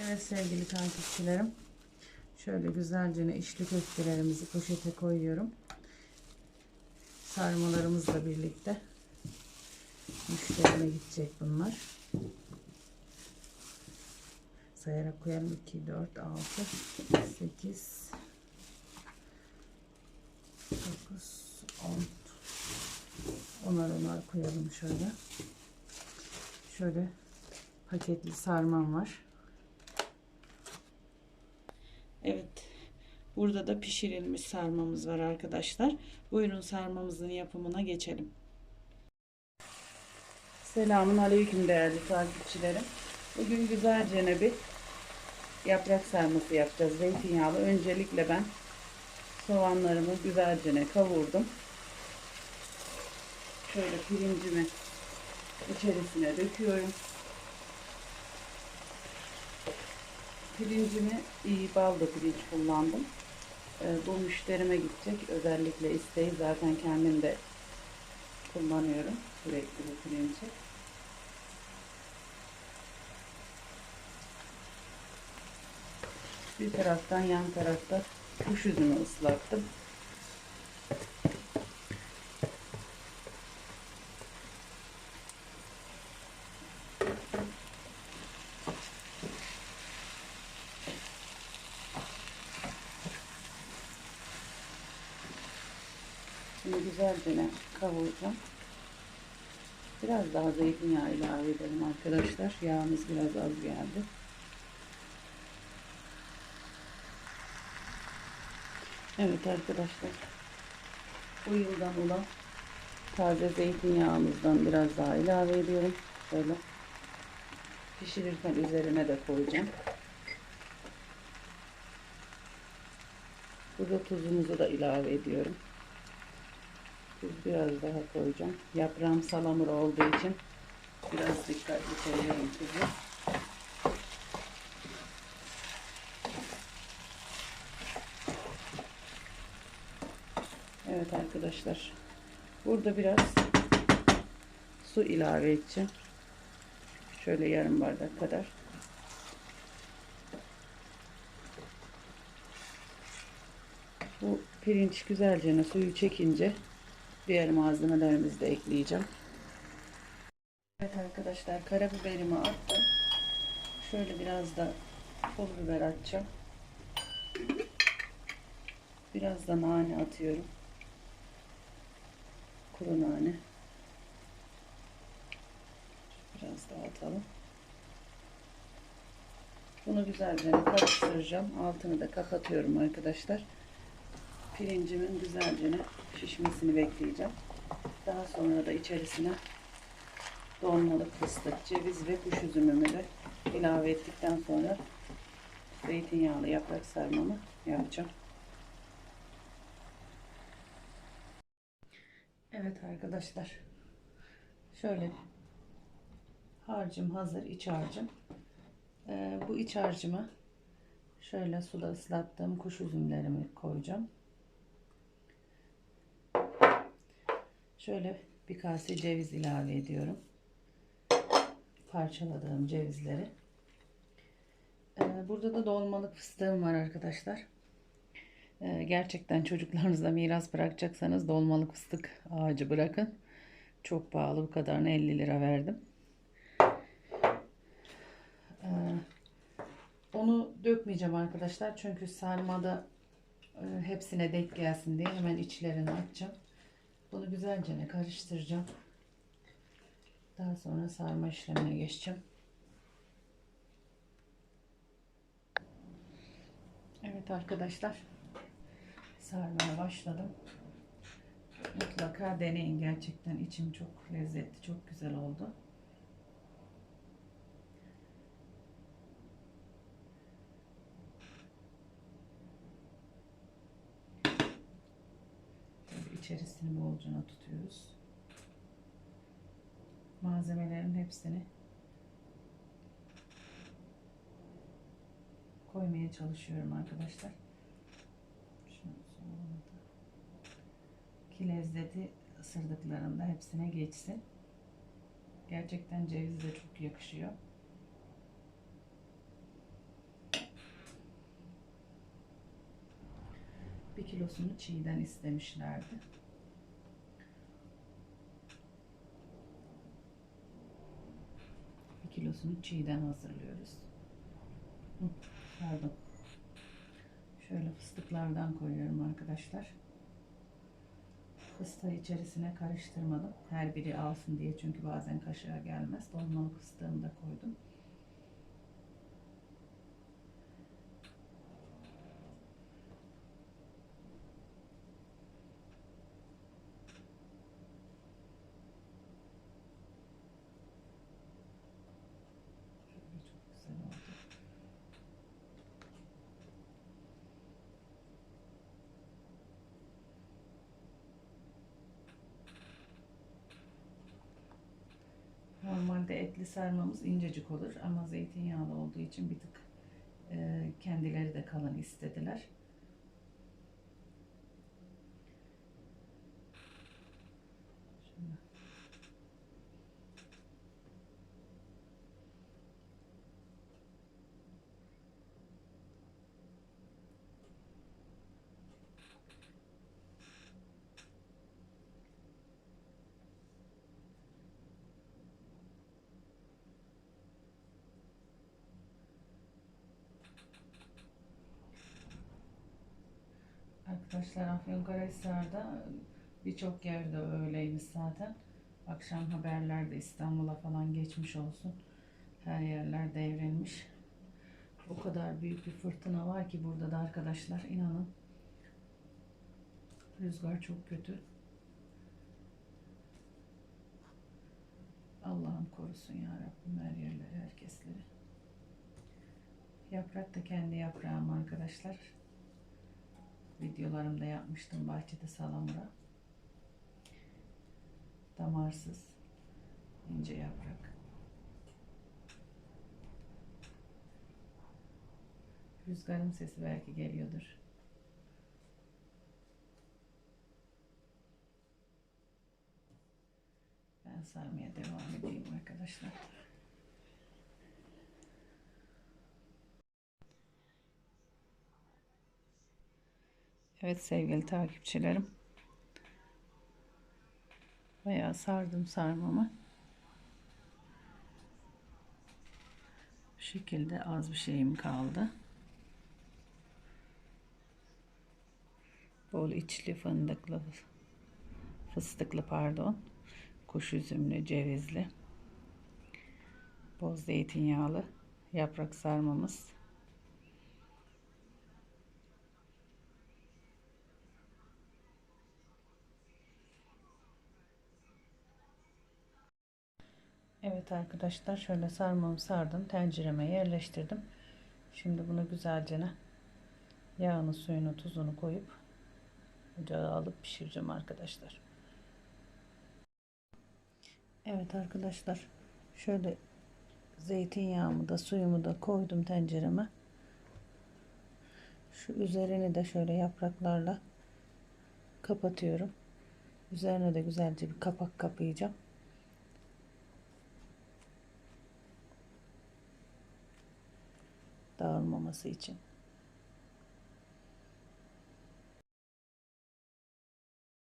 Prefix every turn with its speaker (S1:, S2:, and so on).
S1: Evet sevgili takipçilerim. Şöyle güzelce içli köftelerimizi poşete koyuyorum. Sarmalarımızla birlikte. Müşterime gidecek bunlar. Sayarak koyalım. 2, 4, 6, 8, 9, 10. Onar onar koyalım şöyle. Şöyle paketli sarmam var. Evet. Burada da pişirilmiş sarmamız var arkadaşlar. Buyurun sarmamızın yapımına geçelim. Selamun aleyküm değerli takipçilerim. Bugün güzelce bir yaprak sarması yapacağız. Zeytinyağlı. Öncelikle ben soğanlarımı güzelce kavurdum. Şöyle pirincimi içerisine döküyorum. Pirincimi iyi balda pirinç kullandım. Ee, bu müşterime gidecek. Özellikle isteği zaten kendim de kullanıyorum sürekli bu pirinci. Bir taraftan yan tarafta kuş üzümü ıslattım. Şimdi güzelce kavuracağım. Biraz daha zeytinyağı ilave edelim arkadaşlar. Yağımız biraz az geldi. Evet arkadaşlar. Bu yıldan olan taze zeytinyağımızdan biraz daha ilave ediyorum. Şöyle pişirirken üzerine de koyacağım. Burada tuzumuzu da ilave ediyorum. Biraz daha koyacağım. Yaprağım salamura olduğu için biraz dikkatli koyuyorum tuzu. Evet arkadaşlar. Burada biraz su ilave edeceğim. Şöyle yarım bardak kadar. Bu pirinç güzelce suyu çekince diğer malzemelerimizi de ekleyeceğim. Evet arkadaşlar karabiberimi attım. Şöyle biraz da pul biber atacağım. Biraz da nane atıyorum. Kuru nane. Biraz daha atalım. Bunu güzelce karıştıracağım. Altını da kapatıyorum arkadaşlar. Pirincimin güzelce şişmesini bekleyeceğim. Daha sonra da içerisine dolmalık fıstık, ceviz ve kuş üzümümü de ilave ettikten sonra zeytinyağlı yaprak sarmamı yapacağım. Evet arkadaşlar. Şöyle harcım hazır iç harcım. Ee, bu iç harcımı şöyle suda ıslattığım kuş üzümlerimi koyacağım. Şöyle bir kase ceviz ilave ediyorum. Parçaladığım cevizleri. Ee, burada da dolmalık fıstığım var arkadaşlar. Ee, gerçekten çocuklarınıza miras bırakacaksanız dolmalık fıstık ağacı bırakın. Çok pahalı bu kadarını 50 lira verdim. Ee, onu dökmeyeceğim arkadaşlar. Çünkü sarmada e, hepsine denk gelsin diye hemen içlerini açacağım. Bunu güzelce karıştıracağım. Daha sonra sarma işlemine geçeceğim. Evet arkadaşlar. Sarmaya başladım. Mutlaka deneyin. Gerçekten içim çok lezzetli, çok güzel oldu. İçerisini bolcuna tutuyoruz. Malzemelerin hepsini koymaya çalışıyorum arkadaşlar. Ki lezzeti ısırdıklarında hepsine geçsin. Gerçekten ceviz de çok yakışıyor. Kilosunu çiğden istemişlerdi. Kilosunu çiğden hazırlıyoruz. Pardon. Şöyle fıstıklardan koyuyorum arkadaşlar. Fıstığı içerisine karıştırmadım. Her biri alsın diye çünkü bazen kaşığa gelmez. Dolmalık fıstığını da koydum. Şöyle çok güzel oldu. Normalde etli sarmamız incecik olur ama zeytinyağlı olduğu için bir tık kendileri de kalın istediler. Şöyle. Arkadaşlar Afyonkarahisar'da birçok yerde öyleymiş zaten. Akşam haberlerde İstanbul'a falan geçmiş olsun. Her yerler devrilmiş. O kadar büyük bir fırtına var ki burada da arkadaşlar inanın. Rüzgar çok kötü. Allah'ım korusun ya Rabbim her yerleri, herkesleri. Yaprak da kendi yaprağım arkadaşlar videolarımda yapmıştım bahçede salamura. Damarsız ince yaprak. Rüzgarın sesi belki geliyordur. Ben sarmaya devam edeyim arkadaşlar. Evet sevgili takipçilerim. Bayağı sardım sarmamı. Bu şekilde az bir şeyim kaldı. Bol içli fındıklı fıstıklı pardon. Kuş üzümlü, cevizli. Bol zeytinyağlı yaprak sarmamız. Evet arkadaşlar şöyle sarmamı sardım. Tencereme yerleştirdim. Şimdi bunu güzelce yağını, suyunu, tuzunu koyup ocağa alıp pişireceğim arkadaşlar. Evet arkadaşlar şöyle zeytinyağımı da suyumu da koydum tencereme. Şu üzerini de şöyle yapraklarla kapatıyorum. Üzerine de güzelce bir kapak kapayacağım. Dağılmaması için.